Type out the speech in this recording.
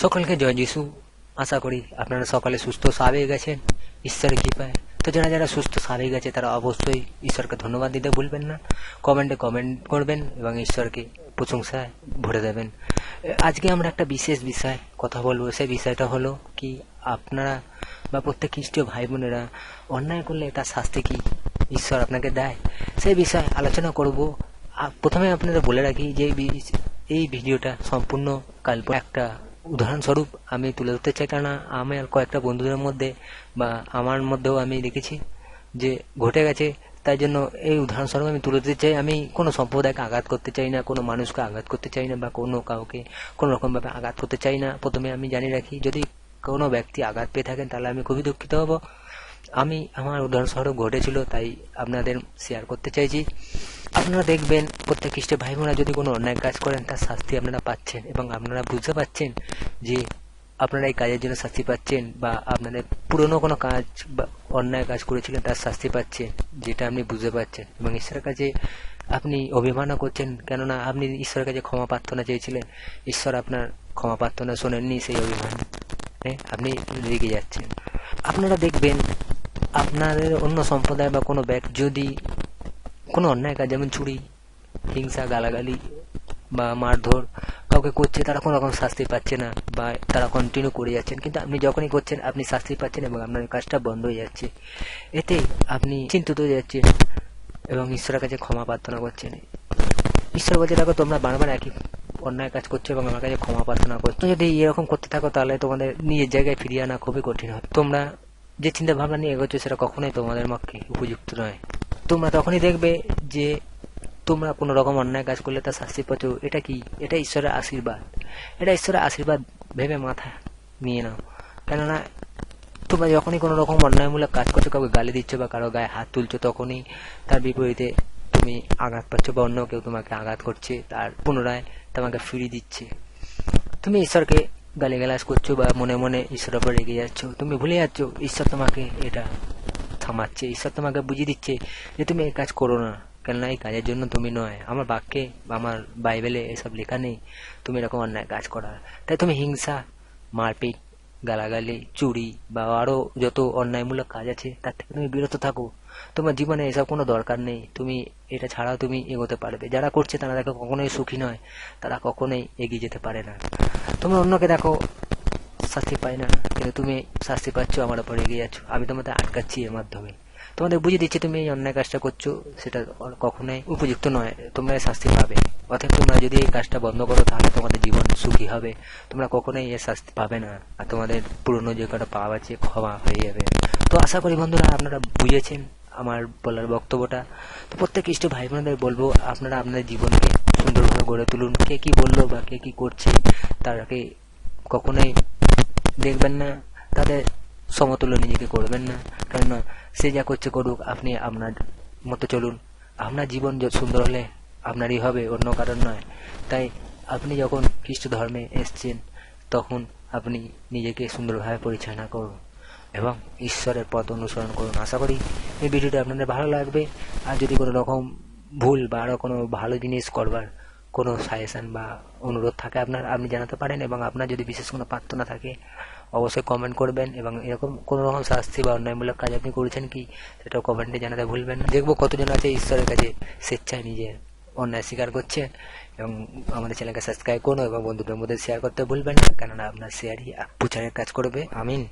সকলকে জয় যিশু। আশা করি আপনারা সকালে সুস্থ স্বাভাবিক গেছেন ঈশ্বরের কৃপায়। তো যারা যারা সুস্থ স্বাভাবিক আছে, তারা অবশ্যই ঈশ্বরকে ধন্যবাদ দিতে ভুলবেন না। কমেন্টে কমেন্ট করবেন এবং ঈশ্বরকে প্রশংসায় ভরে দেবেন। আজকে আমরা একটা বিশেষ বিষয় কথা বলব। সেই বিষয়টা হলো কি, আপনারা বা প্রত্যেক খ্রিস্টীয় ভাই বোনেরা অন্যায় করলে তার শাস্তি কি ঈশ্বর আপনাকে দেয়? সেই বিষয়ে আলোচনা করব। প্রথমে আপনাদের বলে রাখি যে এই এই ভিডিওটা সম্পূর্ণ কাল্প একটা উদাহরণস্বরূপ, আমি তুলে ধরতে চাই কেননা আমার কয়েকটা বন্ধুদের মধ্যে বা আমার মধ্যেও আমি দেখেছি যে ঘটে গেছে। তাই জন্য এই উদাহরণস্বরূপ আমি তুলে দিতে চাই। আমি কোনো সম্প্রদায়কে আঘাত করতে চাই না, কোনো মানুষকে আঘাত করতে চাই না বা কোনো কাউকে কোনো রকমভাবে আঘাত করতে চাই না। প্রথমে আমি জানিয়ে রাখি, যদি কোনো ব্যক্তি আঘাত পেয়ে থাকেন, তাহলে আমি খুবই দুঃখিত হব। আমি, আমার উদাহরণস্বরূপ ঘটেছিল, তাই আপনাদের শেয়ার করতে চাইছি। আপনারা দেখবেন প্রত্যেক খ্রিস্টে ভাই বোনেরা যদি কোনো অন্যায় কাজ করেন, তার শাস্তি আপনারা পাচ্ছেন এবং আপনারা বুঝতে পাচ্ছেন যে আপনারা এই কাজের জন্য শাস্তি পাচ্ছেন বা আপনাদের পুরনো কোনো কাজ বা অন্যায় কাজ করেছিলেন, তার শাস্তি পাচ্ছেন, যেটা আপনি বুঝতে পারছেন এবং ঈশ্বরের কাছে আপনি অভিমানও করছেন। কেননা আপনি ঈশ্বরের কাছে ক্ষমা প্রার্থনা চেয়েছিলেন। ঈশ্বর আপনার ক্ষমা প্রার্থনা শোনেননি, সেই অভিমান আপনি রেগে যাচ্ছেন। আপনারা দেখবেন আপনাদের অন্য সম্প্রদায় বা কোনো ব্যক্তি যদি কোনো অন্যায় কাজ, যেমন চুরি, হিংসা, গালাগালি বা মারধর, কাউকে করছে তারা কোনো রকম শাস্তি পাচ্ছে না বা তারা কন্টিনিউ করে যাচ্ছেন। কিন্তু আপনি যখনই করছেন, আপনি শাস্তি পাচ্ছেন এবং আপনার কাজটা বন্ধ হয়ে যাচ্ছে। এতে আপনি চিন্তিত হয়ে যাচ্ছেন এবং ঈশ্বরের কাছে ক্ষমা প্রার্থনা করছেন। ঈশ্বর বলছে, দেখো, তোমরা বারবার একই অন্যায় কাজ করছ এবং আমার কাছে ক্ষমা প্রার্থনা করছ। যদি এরকম করতে থাকো, তাহলে তোমাদের নিজের জায়গায় ফিরিয়ে আনা খুবই কঠিন হবে। তোমরা যে চিন্তা ভাবনা নিয়ে এগোচ্ছ, সেটা কখনোই তোমাদের পক্ষে উপযুক্ত নয়। তোমরা তখনই দেখবে যে তোমরা কোনো রকম অন্যায় কাজ করলে তার শাস্তি পাচ্ছ এটা কি? এটা ঈশ্বরের আশীর্বাদ। এটা ঈশ্বরের আশীর্বাদ ভেবে মাথা নিয়ে নাও। কেননা তোমরা যখনই কোনো রকম অন্যায়মূলক কাজ করছ, কাউকে গালি দিচ্ছ বা কারও গায়ে হাত তুলছো, তখনই তার বিপরীতে তুমি আঘাত পাচ্ছ বা অন্য কেউ তোমাকে আঘাত করছে, তার পুনরায় তোমাকে ফিরিয়ে দিচ্ছে। তুমি ঈশ্বরকে গালিগালাজ করছ বা মনে মনে ঈশ্বরের উপর রেগে যাচ্ছ। তুমি ভুলে যাচ্ছ, ঈশ্বর তোমাকে এটা থামাচ্ছে, ঈশ্বর তোমাকে বুঝিয়ে দিচ্ছে যে তুমি এই কাজ করো না। কেননা এই কাজের জন্য তুমি নয়। আমার বাক্যে আমার বাইবেলে এসব লেখা নেই। তুমি এরকম অন্যায় কাজ করার তাই তুমি হিংসা, মারপিট, গালাগালি, চুরি বা আরও যত অন্যায়মূলক কাজ আছে, তার থেকে তুমি বিরত থাকো। তোমার জীবনে এসব কোনো দরকার নেই। তুমি এটা ছাড়াও তুমি এগোতে পারবে। যারা করছে তারা দেখো কখনোই সুখী নয়। তারা কখনোই এগিয়ে যেতে পারে না। তোমরা অন্যকে দেখো শাস্তি পাই না। কিন্তু তুমি শাস্তি পাচ্ছ, আমার উপর এগিয়ে যাচ্ছ। আমি তোমাদের আটকাচ্ছি এর মাধ্যমে। তোমাদের বুঝিয়ে দিচ্ছি, তুমি এই অন্যায় কাজটা করছ, সেটা কখনোই উপযুক্ত নয়। তোমরা শাস্তি পাবে। অর্থাৎ তোমরা যদি এই কাজটা বন্ধ করো, তাহলে তোমাদের জীবন সুখী হবে। তোমরা কখনোই এর শাস্তি পাবে না। আর তোমাদের পুরনো যে কটা পাওয়া আছে, ক্ষমা হয়ে যাবে। তো আশা করি বন্ধুরা, আপনারা বুঝেছেন আমার বলার বক্তব্যটা। তো প্রত্যেক ইষ্ট ভাই বোনদের বলব, আপনারা আপনাদের জীবনকে সুন্দরভাবে গড়ে তুলুন। কে কি বলল বা কে কি করছে, তারাকে কখনোই দেখবেন না, তাদের সমতুল্য নিজেকে করবেন না। কেননা, সে যা করছে করুক, আপনি আপনার মতো চলুন। আপনার জীবন সুন্দর হলে আপনারই হবে, অন্য কারণ নয়। তাই আপনি যখন খ্রিস্ট ধর্মে এসছেন, তখন আপনি নিজেকে সুন্দরভাবে পরিচালনা করুন এবং ঈশ্বরের পথ অনুসরণ করুন। আশা করি এই ভিডিওটা আপনাদের ভালো লাগবে। আর যদি কোনো রকম ভুল বা আরও কোনো ভালো জিনিস করবার কোনো সাজেশান বা অনুরোধ থাকে আপনার, আপনি জানাতে পারেন এবং আপনার যদি বিশেষ কোনো প্রার্থনা থাকে, অবশ্যই কমেন্ট করবেন এবং এরকম কোনো রকম শাস্তি বা অন্যায়মূলক কাজ আপনি করেছেন কি, সেটাও কমেন্টে জানাতে ভুলবেন না। দেখব কতজন আছে ঈশ্বরের কাছে স্বেচ্ছায় নিজের অন্যায় স্বীকার করছে এবং আমাদের চ্যানেলকে সাবস্ক্রাইব করুন এবং বন্ধুদের মধ্যে শেয়ার করতে ভুলবেন না। কেননা আপনার শেয়ারই প্রচারের কাজ করবে। আমিন।